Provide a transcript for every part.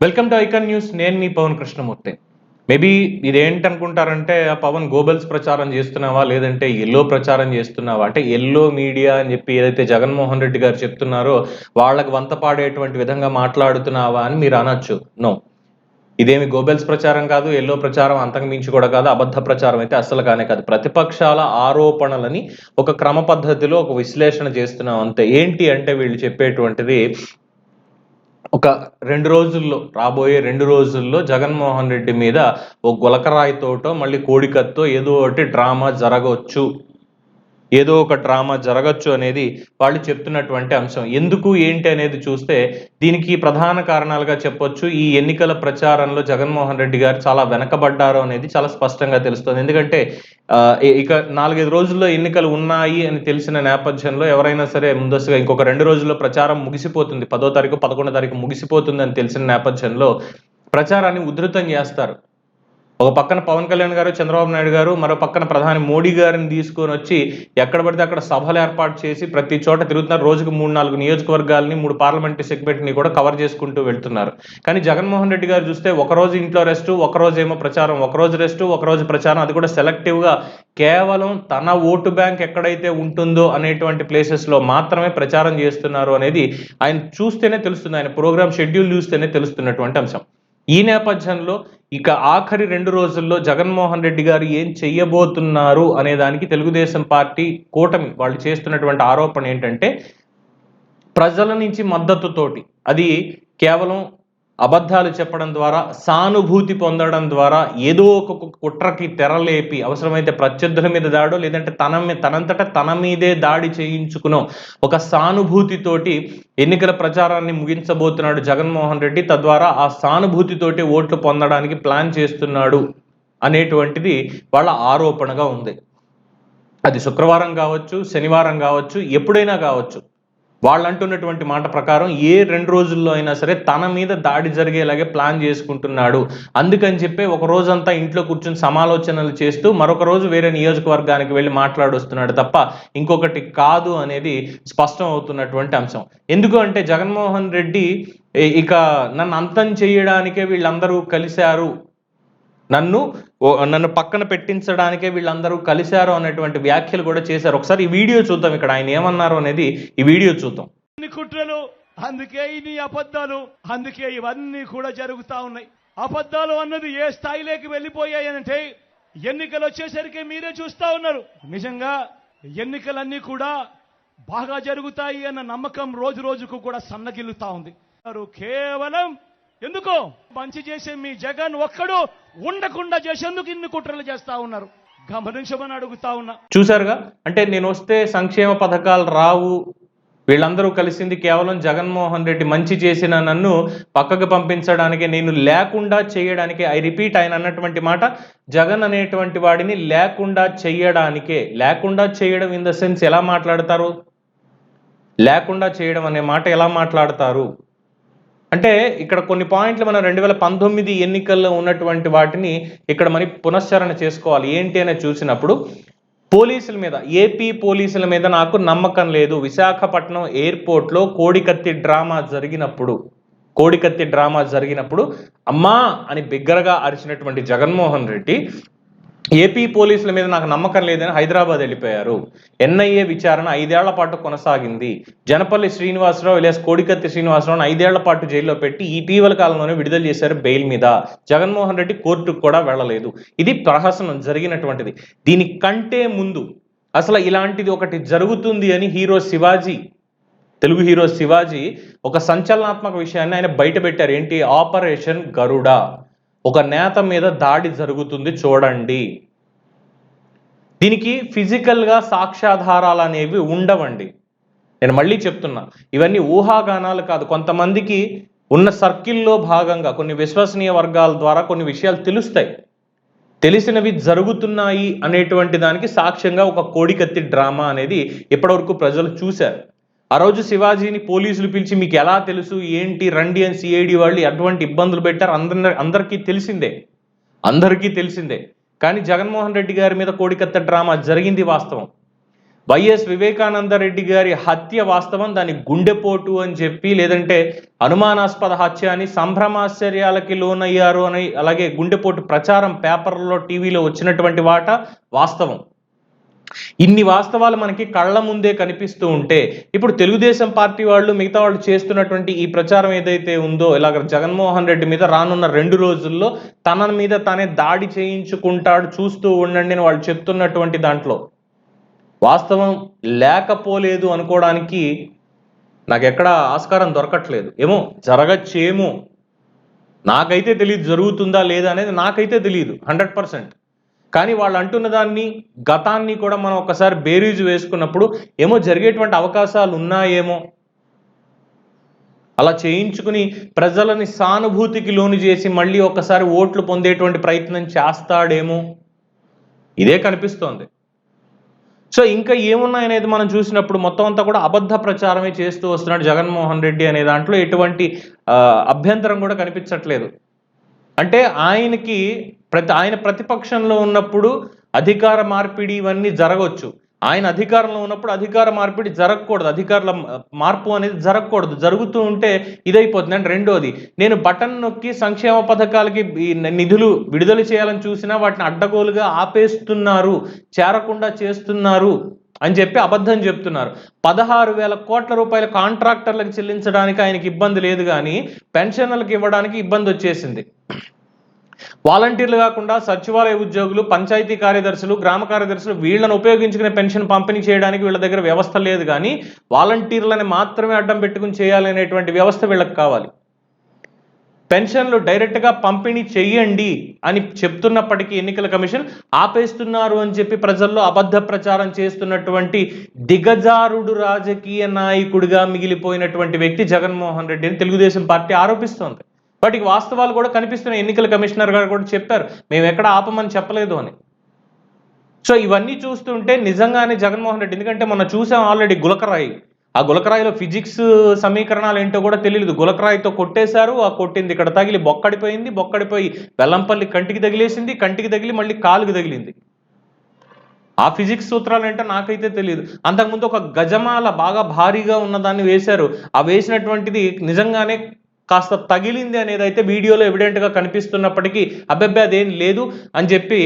Welcome to icon news నేను మీ Pawan Krishnamurthy. Maybe ఇదేంటనుకుంటారంటే ఆ పవన్ గోబెల్స్ ప్రచారం చేస్తున్నావా? లేదంటే ఎల్లో ప్రచారం చేస్తున్నావా? అంటే ఎల్లో మీడియా అని చెప్పి ఏదైతే జగన్మోహన్ రెడ్డి గారు చెప్తున్నారో వాళ్ళకి వంత పాడేటువంటి విధంగా మాట్లాడుతున్నావా అని మీరు అనొచ్చు. నో ఇదేమి గోబెల్స్ ప్రచారం కాదు ఎల్లో ప్రచారం అంతకుమించి కూడా కాదు అబద్ధ ప్రచారం అయితే అస్సలు కానే కాదు. ప్రతిపక్షాల ఆరోపణలని ఒక క్రమ పద్ధతిలో ఒక విశ్లేషణ చేస్తున్నాం అంతే. ఏంటి అంటే వీళ్ళు చెప్పేటువంటిది ఒక రెండు రోజుల్లో రాబోయే రెండు రోజుల్లో జగన్మోహన్ రెడ్డి మీద ఓ గులకరాయితోటో మళ్ళీ కోడికత్తో ఏదో ఒకటి డ్రామా జరగవచ్చు ఏదో ఒక డ్రామా జరగచ్చు అనేది వాళ్ళు చెప్తున్నటువంటి అంశం. ఎందుకు ఏంటి అనేది చూస్తే దీనికి ప్రధాన కారణాలుగా చెప్పొచ్చు. ఈ ఎన్నికల ప్రచారంలో జగన్మోహన్ రెడ్డి గారు చాలా వెనకబడ్డారు అనేది చాలా స్పష్టంగా తెలుస్తుంది. ఎందుకంటే ఇక నాలుగైదు రోజుల్లో ఎన్నికలు ఉన్నాయి అని తెలిసిన నేపథ్యంలో ఎవరైనా సరే ముందస్తుగా ఇంకొక రెండు రోజుల్లో ప్రచారం ముగిసిపోతుంది. పదో తారీఖు పదకొండో తారీఖు ముగిసిపోతుంది అని తెలిసిన నేపథ్యంలో ప్రచారాన్ని ఉధృతం చేస్తారు. ఒక పక్కన పవన్ కళ్యాణ్ గారు చంద్రబాబు నాయుడు గారు మరో పక్కన ప్రధాని మోడీ గారిని తీసుకొని వచ్చి ఎక్కడ పడితే అక్కడ సభలు ఏర్పాటు చేసి ప్రతి చోట తిరుగుతున్నారు. రోజుకు మూడు నాలుగు నియోజకవర్గాలని మూడు పార్లమెంటరీ సెగ్మెంట్ని కూడా కవర్ చేసుకుంటూ వెళ్తున్నారు. కానీ జగన్మోహన్ రెడ్డి గారు చూస్తే ఒక రోజు ఇంట్లో రెస్ట్ ఒకరోజు ఏమో ప్రచారం ఒకరోజు రెస్ట్ ఒక రోజు ప్రచారం. అది కూడా సెలెక్టివ్గా కేవలం తన ఓటు బ్యాంక్ ఎక్కడైతే ఉంటుందో అనేటువంటి ప్లేసెస్లో మాత్రమే ప్రచారం చేస్తున్నారు అనేది ఆయన చూస్తేనే తెలుస్తుంది. ఆయన ప్రోగ్రామ్ షెడ్యూల్ చూస్తేనే తెలుస్తున్నటువంటి అంశం. ఈ నేపథ్యంలో ఇక ఆఖరి రెండు రోజుల్లో జగన్మోహన్ రెడ్డి గారు ఏం చెయ్యబోతున్నారు అనే దానికి తెలుగుదేశం పార్టీ కూటమి వాళ్ళు చేస్తున్నటువంటి ఆరోపణ ఏంటంటే ప్రజల నుంచి మద్దతుతోటి అది కేవలం అబద్ధాలు చెప్పడం ద్వారా సానుభూతి పొందడం ద్వారా ఏదో ఒక కుట్రకి తెరలేపి అవసరమైతే ప్రత్యర్థుల మీద దాడో లేదంటే తన తనంతట తన మీదే దాడి చేయించుకునో ఒక సానుభూతితోటి ఎన్నికల ప్రచారాన్ని ముగించబోతున్నాడు జగన్మోహన్ రెడ్డి. తద్వారా ఆ సానుభూతితోటి ఓట్లు పొందడానికి ప్లాన్ చేస్తున్నాడు అనేటువంటిది వాళ్ళ ఆరోపణగా ఉంది. అది శుక్రవారం కావచ్చు శనివారం కావచ్చు ఎప్పుడైనా కావచ్చు. వాళ్ళు అంటున్నటువంటి మాట ప్రకారం ఏ రెండు రోజుల్లో అయినా సరే తన మీద దాడి జరిగేలాగే ప్లాన్ చేసుకుంటున్నాడు. అందుకని చెప్పి ఒక రోజంతా ఇంట్లో కూర్చుని సమాలోచనలు చేస్తూ మరొక రోజు వేరే నియోజకవర్గానికి వెళ్ళి మాట్లాడొస్తున్నాడు తప్ప ఇంకొకటి కాదు అనేది స్పష్టం అవుతున్నటువంటి అంశం. ఎందుకు అంటే జగన్మోహన్ రెడ్డి ఇక నన్ను అంతం చేయడానికే వీళ్ళందరూ కలిశారు నన్ను ఓ- నన్ను పక్కన పెట్టించడానికే వీళ్ళందరూ కలిశారు అనేటువంటి వ్యాఖ్యలు కూడా చేశారు. ఒకసారి ఈ వీడియో చూద్దాం ఇక్కడ ఆయన ఏమన్నారు అనేది ఈ వీడియో చూద్దాం. కుట్రలు అందుకే ఇన్ని అబద్ధాలు అందుకే ఇవన్నీ కూడా జరుగుతా ఉన్నాయి. అబద్ధాలు అన్నది ఏ స్థాయిలోకి వెళ్ళిపోయాయనంటే ఎన్నికలు వచ్చేసరికి మీరే చూస్తా ఉన్నారు. నిజంగా ఎన్నికలన్నీ కూడా బాగా జరుగుతాయి అన్న నమ్మకం రోజు రోజుకు కూడా సన్నగిల్లుతా ఉంది. కేవలం ఎందుకో మంచి చేసే మీ జగన్ ఒక్కడు ఉండకుండా చేసేందుకు ఇన్ని కుట్రలు చేస్తా ఉన్నారు. గమనించమని అడుగుతా ఉన్నా. చూసారుగా అంటే నేను వస్తే సంక్షేమ పథకాలు రావు. వీళ్ళందరూ కలిసింది కేవలం జగన్మోహన్ రెడ్డి మంచి చేసిన నన్ను పక్కకు పంపించడానికి నేను లేకుండా చేయడానికి ఐ రిపీట్ ఆయన అన్నటువంటి మాట జగన్ అనేటువంటి వాడిని లేకుండా చేయడానికే. లేకుండా చేయడం ఇన్ ద సెన్స్ ఎలా మాట్లాడతారు? లేకుండా చేయడం అనే మాట ఎలా మాట్లాడతారు? అంటే ఇక్కడ కొన్ని పాయింట్లు మనం రెండు వేల పంతొమ్మిది ఎన్నికల్లో ఉన్నటువంటి వాటిని ఇక్కడ మరి పునశ్చరణ చేసుకోవాలి. ఏంటి అని చూసినప్పుడు పోలీసుల మీద ఏపీ పోలీసుల మీద నాకు నమ్మకం లేదు. విశాఖపట్నం ఎయిర్పోర్ట్లో కోడికత్తి డ్రామా జరిగినప్పుడు కోడికత్తి డ్రామా జరిగినప్పుడు అమ్మా అని బిగ్గరగా అరిచినటువంటి జగన్మోహన్ రెడ్డి ఏపీ పోలీసుల మీద నాకు నమ్మకం లేదని హైదరాబాద్ వెళ్ళిపోయారు. ఎన్ఐఏ విచారణ ఐదేళ్ళ పాటు కొనసాగింది. జనపల్లి శ్రీనివాసరావు ఇలాస్ కోడికత్తి శ్రీనివాసరావును ఐదేళ్ళ పాటు జైల్లో పెట్టి ఇటీవల కాలంలోనే విడుదల చేశారు బెయిల్ మీద. జగన్మోహన్ రెడ్డి కోర్టుకు కూడా వెళ్ళలేదు. ఇది ప్రహసనం జరిగినటువంటిది. దీనికంటే ముందు అసలు ఇలాంటిది ఒకటి జరుగుతుంది అని హీరో శివాజీ తెలుగు హీరో శివాజీ ఒక సంచలనాత్మక విషయాన్ని ఆయన బయట పెట్టారు ఏంటి? ఆపరేషన్ గరుడ. ఒక నేత మీద దాడి జరుగుతుంది చూడండి. దీనికి ఫిజికల్గా సాక్ష్యాధారాలు అనేవి ఉండవండి. నేను మళ్ళీ చెప్తున్నా ఇవన్నీ ఊహాగానాలు కాదు. కొంతమందికి ఉన్న సర్కిల్లో భాగంగా కొన్ని విశ్వసనీయ వర్గాల ద్వారా కొన్ని విషయాలు తెలుస్తాయి. తెలిసినవి జరుగుతున్నాయి అనేటువంటి దానికి సాక్ష్యంగా ఒక కోడికత్తి డ్రామా అనేది ఇప్పటివరకు ప్రజలు చూశారు. ఆ రోజు శివాజీని పోలీసులు పిలిచి మీకు ఎలా తెలుసు? ఏంటి? రండి అని సిఐడి వాళ్ళు ఎటువంటి ఇబ్బందులు పెట్టారు. అందరి అందరికీ తెలిసిందే. అందరికీ తెలిసిందే. కానీ జగన్మోహన్ రెడ్డి గారి మీద కోడికత్త డ్రామా జరిగింది వాస్తవం. వైఎస్ వివేకానంద రెడ్డి గారి హత్య వాస్తవం దాని గుండెపోటు అని చెప్పి లేదంటే అనుమానాస్పద హత్య అని సంభ్రమాశ్చర్యాలకి లోనయ్యారు అని అలాగే గుండెపోటు ప్రచారం పేపర్లో టీవీలో వచ్చినటువంటి వాట వాస్తవం. ఇన్ని వాస్తవాలు మనకి కళ్ళ ముందే కనిపిస్తూ ఉంటే ఇప్పుడు తెలుగుదేశం పార్టీ వాళ్ళు మిగతా వాళ్ళు చేస్తున్నటువంటి ఈ ప్రచారం ఏదైతే ఉందో ఇలాగ జగన్మోహన్ రెడ్డి మీద రానున్న రెండు రోజుల్లో తన మీద తానే దాడి చేయించుకుంటాడు చూస్తూ ఉండండి అని వాళ్ళు చెప్తున్నటువంటి దాంట్లో. వాస్తవం లేకపోలేదు అనుకోవడానికి నాకు ఎక్కడ ఆస్కారం దొరకట్లేదు. ఏమో జరగచ్చేమో. నాకైతే తెలియదు జరుగుతుందా లేదా అనేది నాకైతే తెలియదు హండ్రెడ్ పర్సెంట్. కానీ వాళ్ళు అంటున్న దాన్ని గతాన్ని కూడా మనం ఒకసారి బేరీజు వేసుకున్నప్పుడు ఏమో జరిగేటువంటి అవకాశాలు ఉన్నాయేమో. అలా చేయించుకుని ప్రజలని సానుభూతికి లోను చేసి మళ్ళీ ఒకసారి ఓట్లు పొందేటువంటి ప్రయత్నం చేస్తాడేమో. ఇదే కనిపిస్తోంది. సో ఇంకా ఏమున్నాయనేది మనం చూసినప్పుడు మొత్తం అంతా కూడా అబద్ధ ప్రచారమే చేస్తూ వస్తున్నాడు జగన్మోహన్ రెడ్డి అనే దాంట్లో ఎటువంటి అభ్యంతరం కూడా కనిపించట్లేదు. అంటే ఆయనకి ప్రతి ఆయన ప్రతిపక్షంలో ఉన్నప్పుడు అధికార మార్పిడి ఇవన్నీ జరగవచ్చు ఆయన అధికారంలో ఉన్నప్పుడు అధికార మార్పిడి జరగకూడదు. అధికారుల మార్పు అనేది జరగకూడదు. జరుగుతూ ఉంటే ఇదైపోతుంది. అంటే రెండోది నేను బటన్ నొక్కి సంక్షేమ పథకాలకి నిధులు విడుదల చేయాలని చూసినా వాటిని అడ్డగోలుగా ఆపేస్తున్నారు. చేరకుండా చేస్తున్నారు. అని చెప్పి అబద్ధం చెప్తున్నారు. పదహారు వేల కోట్ల రూపాయల కాంట్రాక్టర్లకు చెల్లించడానికి ఆయనకి ఇబ్బంది లేదు కానీ పెన్షన్లకు ఇవ్వడానికి ఇబ్బంది వచ్చేసింది. వాలంటీర్లు కాకుండా సచివాలయ ఉద్యోగులు పంచాయతీ కార్యదర్శులు గ్రామ కార్యదర్శులు వీళ్ళను ఉపయోగించుకునే పెన్షన్ పంపిణీ చేయడానికి వీళ్ళ దగ్గర వ్యవస్థ లేదు కానీ వాలంటీర్లని మాత్రమే అడ్డం పెట్టుకుని చేయాలనేటువంటి వ్యవస్థ వీళ్ళకి కావాలి. పెన్షన్లు డైరెక్ట్గా పంపిణీ చెయ్యండి అని చెప్తున్నప్పటికీ ఎన్నికల కమిషన్ ఆపేస్తున్నారు అని చెప్పి ప్రజల్లో అబద్ధ ప్రచారం చేస్తున్నటువంటి దిగజారుడు రాజకీయ నాయకుడిగా మిగిలిపోయినటువంటి వ్యక్తి జగన్మోహన్ రెడ్డి అని తెలుగుదేశం పార్టీ ఆరోపిస్తోంది. వాటికి వాస్తవాలు కూడా కనిపిస్తున్నాయి. ఎన్నికల కమిషనర్ గారు కూడా చెప్పారు మేము ఎక్కడ ఆపమని చెప్పలేదు అని. సో ఇవన్నీ చూస్తుంటే నిజంగానే జగన్మోహన్ రెడ్డి ఎందుకంటే మనం చూసాం ఆల్రెడీ గులకరాయి. ఆ గులకరాయిలో ఫిజిక్స్ సమీకరణాలు ఏంటో కూడా తెలియదు గులకరాయితో కొట్టేశారు ఆ కొట్టింది ఇక్కడ తగిలి బొక్కడిపోయింది బొక్కడిపోయి వెల్లంపల్లి కంటికి తగిలేసింది కంటికి తగిలి మళ్ళీ కాలుకి తగిలింది. ఆ ఫిజిక్స్ సూత్రాలు ఏంటో నాకైతే తెలియదు అంతకుముందు ఒక గజమాల బాగా భారీగా ఉన్నదాన్ని వేశారు. ఆ వేసినటువంటిది నిజంగానే కాస్త తగిలింది అనేది అయితే వీడియోలో ఎవిడెంట్గా కనిపిస్తున్నప్పటికీ అబ్బెబ్బే అదేం లేదు అని చెప్పి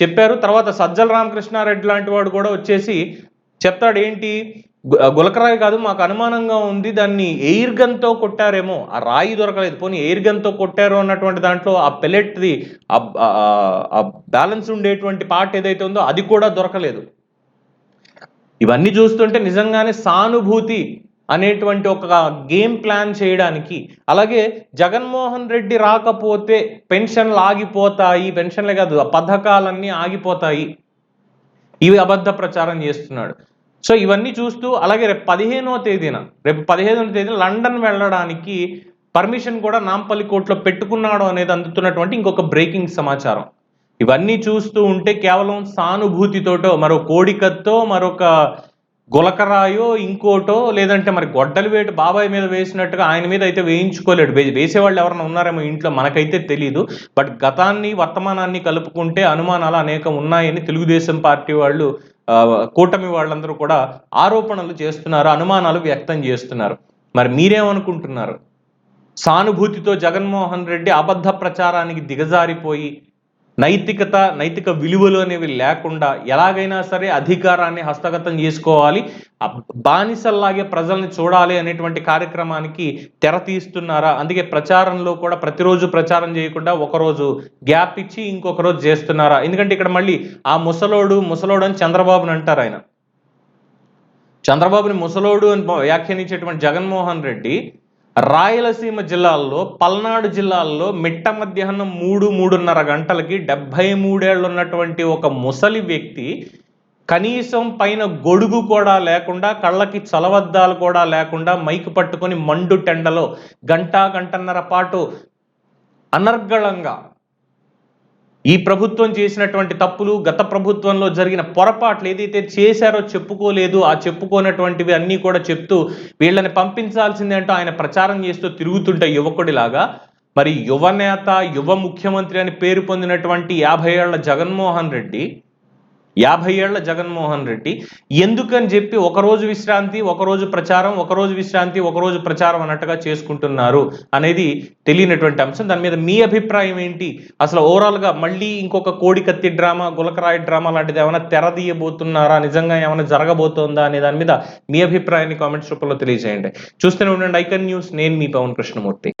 చెప్పారు. తర్వాత సజ్జల రామకృష్ణారెడ్డి లాంటి వాడు కూడా వచ్చేసి చెప్తాడు ఏంటి గులకరాయి కాదు మాకు అనుమానంగా ఉంది దాన్ని ఎయిర్ గన్తో కొట్టారేమో. ఆ రాయి దొరకలేదు. పోనీ ఎయిర్ గన్తో కొట్టారు అన్నటువంటి దాంట్లో ఆ పెల్లెట్ది ఆ బ్యాలెన్స్ ఉండేటువంటి పార్ట్ ఏదైతే ఉందో అది కూడా దొరకలేదు. ఇవన్నీ చూస్తుంటే నిజంగానే సానుభూతి అనేటువంటి ఒక గేమ్ ప్లాన్ చేయడానికి అలాగే జగన్మోహన్ రెడ్డి రాకపోతే పెన్షన్లు ఆగిపోతాయి పెన్షన్లే కాదు ఆ పథకాలన్నీ ఆగిపోతాయి. ఇవి అబద్ధ ప్రచారం చేస్తున్నాడు. సో ఇవన్నీ చూస్తూ అలాగే రేపు పదిహేనో తేదీన రేపు పదిహేనో తేదీన లండన్ వెళ్ళడానికి పర్మిషన్ కూడా నాంపల్లి కోర్టులో పెట్టుకున్నాడు అనేది అందుతున్నటువంటి ఇంకొక బ్రేకింగ్ సమాచారం. ఇవన్నీ చూస్తూ ఉంటే కేవలం సానుభూతితోటో మరో కోడికత్తో మరొక గులకరాయో ఇంకోటో లేదంటే మరి గొడ్డలి వేటు బాబాయ్ మీద వేసినట్టుగా ఆయన మీద అయితే వేయించుకోలేడు. వేసేవాళ్ళు ఎవరైనా ఉన్నారేమో ఇంట్లో మనకైతే తెలియదు బట్ గతాన్ని వర్తమానాన్ని కలుపుకుంటే అనుమానాలు అనేకం ఉన్నాయని తెలుగుదేశం పార్టీ వాళ్ళు కూటమి వాళ్ళందరూ కూడా ఆరోపణలు చేస్తున్నారు అనుమానాలు వ్యక్తం చేస్తున్నారు. మరి మీరేమనుకుంటున్నారు? సానుభూతితో జగన్మోహన్ రెడ్డి అబద్ధ ప్రచారానికి దిగజారిపోయి నైతికత నైతిక విలువలు అనేవి లేకుండా ఎలాగైనా సరే అధికారాన్ని హస్తగతం చేసుకోవాలి. బానిసల్లాగే ప్రజల్ని చూడాలి అనేటువంటి కార్యక్రమానికి తెర తీస్తున్నారా? అందుకే ప్రచారంలో కూడా ప్రతిరోజు ప్రచారం చేయకుండా ఒకరోజు గ్యాప్ ఇచ్చి ఇంకొక రోజు చేస్తున్నారా? ఎందుకంటే ఇక్కడ మళ్ళీ ఆ ముసలోడు ముసలోడు అని చంద్రబాబుని అంటారు ఆయన. చంద్రబాబుని ముసలోడు అని వ్యాఖ్యానించేటువంటి జగన్మోహన్ రెడ్డి రాయలసీమ జిల్లాల్లో పల్నాడు జిల్లాల్లో మిట్ట మధ్యాహ్నం మూడు మూడున్నర గంటలకి డెబ్బై మూడేళ్ళు ఉన్నటువంటి ఒక ముసలి వ్యక్తి కనీసం పైన గొడుగు కూడా లేకుండా కళ్ళకి చలవద్దాలు కూడా లేకుండా మైకు పట్టుకొని మండు టెండలో గంటా గంటన్నర పాటు అనర్గళంగా ఈ ప్రభుత్వం చేసినటువంటి తప్పులు గత ప్రభుత్వంలో జరిగిన పొరపాట్లు ఏదైతే చేశారో చెప్పుకోలేదు ఆ చెప్పుకోనటువంటివి అన్నీ కూడా చెప్తూ వీళ్ళని పంపించాల్సిందే అంటూ ఆయన ప్రచారం చేస్తూ తిరుగుతుంటే యువకుడిలాగా మరి యువనేత యువ ముఖ్యమంత్రి అని పేరు పొందినటువంటి యాభై ఏళ్ళ జగన్మోహన్ రెడ్డి యాభై ఏళ్ళ జగన్మోహన్ రెడ్డి. ఎందుకని చెప్పి ఒకరోజు విశ్రాంతి ఒకరోజు ప్రచారం ఒకరోజు విశ్రాంతి ఒకరోజు ప్రచారం అన్నట్టుగా చేసుకుంటున్నారు అనేది తెలియనటువంటి అంశం. దాని మీద మీ అభిప్రాయం ఏంటి? అసలు ఓవరాల్గా మళ్ళీ ఇంకొక కోడి కత్తి డ్రామా గులకరాయి డ్రామా లాంటిది ఏమైనా తెరదీయబోతున్నారా? నిజంగా ఏమైనా జరగబోతోందా అనే దాని మీద మీ అభిప్రాయాన్ని కామెంట్స్ రూపంలో తెలియజేయండి. చూస్తూనే ఉండండి ఐకన్ న్యూస్. నేను మీ పవన్ కృష్ణమూర్తి.